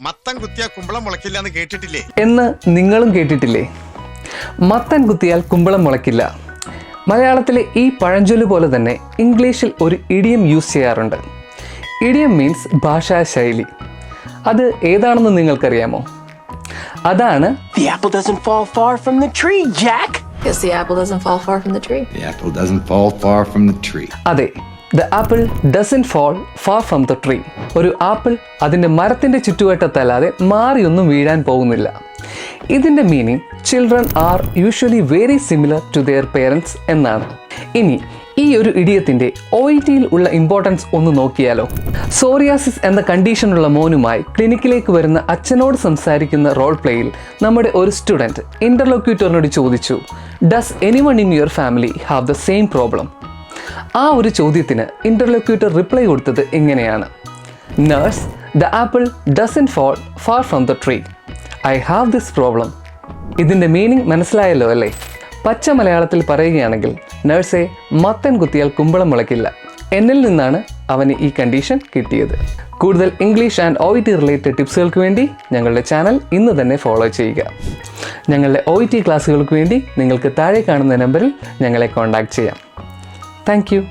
മത്തം കുത്തിയ കുമ്പളം മുളയ്ക്കില്ല എന്ന് കേട്ടിട്ടില്ലേ എന്ന് നിങ്ങളും കേട്ടിട്ടില്ലേ മത്തൻ കുത്തിയാൽ കുമ്പളം മുളയ്ക്കില്ല മലയാളത്തിലെ ഈ പഴഞ്ചൊല്ല് പോലെ തന്നെ ഇംഗ്ലീഷിൽ ഒരു ഇഡിയം യൂസ് ചെയ്യാറുണ്ട് ഇഡിയം മീൻസ് ഭാഷാ ശൈലി അത് ഏതാണെന്ന് നിങ്ങൾക്കറിയാമോ അതാണ് The apple doesn't fall far from the tree, Jack. Because the apple doesn't fall far from the tree. The apple doesn't fall far from the tree. അതെ the apple doesn't fall far from the tree ഒരു apple അതിന്റെ മരത്തിന്റെ ചുറ്റുവട്ടത്തല്ലാതെ മാറിയൊന്നും വീഴാൻ പോകുന്നില്ല. ഇതിന്റെ meaning children are usually very similar to their parents എന്നാണ്. ഇനി ഈ ഒരു ഇടിയത്തിന്റെ ഒ ഇ ടിയിൽ ഉള്ള ഇമ്പോർട്ടൻസ് ഒന്ന് നോക്കിയാലോ. സോറിയാസിസ് എന്ന കണ്ടീഷനുള്ള മോനുമായി ക്ലിനിക്കിലേക്ക് വരുന്ന അച്ഛനോട് സംസാരിക്കുന്ന റോൾ പ്ലേയിൽ നമ്മുടെ ഒരു സ്റ്റുഡന്റ് ഇന്റർലോക്യൂറ്ററിനോട് ചോദിച്ചു does anyone in your family have the same problem ആ ഒരു ചോദ്യത്തിന് ഇന്റർലോക്യൂട്ടർ റിപ്ലൈ കൊടുത്തത് ഇങ്ങനെയാണ് nurse the apple doesn't fall far from the tree I have this problem ഇതിന്റെ മീനിങ് മനസ്സിലായല്ലോ അല്ലേ? പച്ച മലയാളത്തിൽ പറയുകയാണെങ്കിൽ നഴ്സെ മത്തൻ കുത്തിയാൽ കുമ്പളം മുളയ്ക്കില്ല. എന്നിൽ നിന്നാണ് അവന് ഈ കണ്ടീഷൻ കിട്ടിയത്. കൂടുതൽ English and O T related ടിപ്സുകൾക്ക് വേണ്ടി ഞങ്ങളുടെ ചാനൽ ഇന്ന് തന്നെ ഫോളോ ചെയ്യുക. ഞങ്ങളുടെ ഒ ടി ക്ലാസ്സുകൾക്ക് വേണ്ടി നിങ്ങൾക്ക് താഴെ കാണുന്ന നമ്പറിൽ ഞങ്ങളെ കോൺടാക്റ്റ് ചെയ്യാം. Thank you.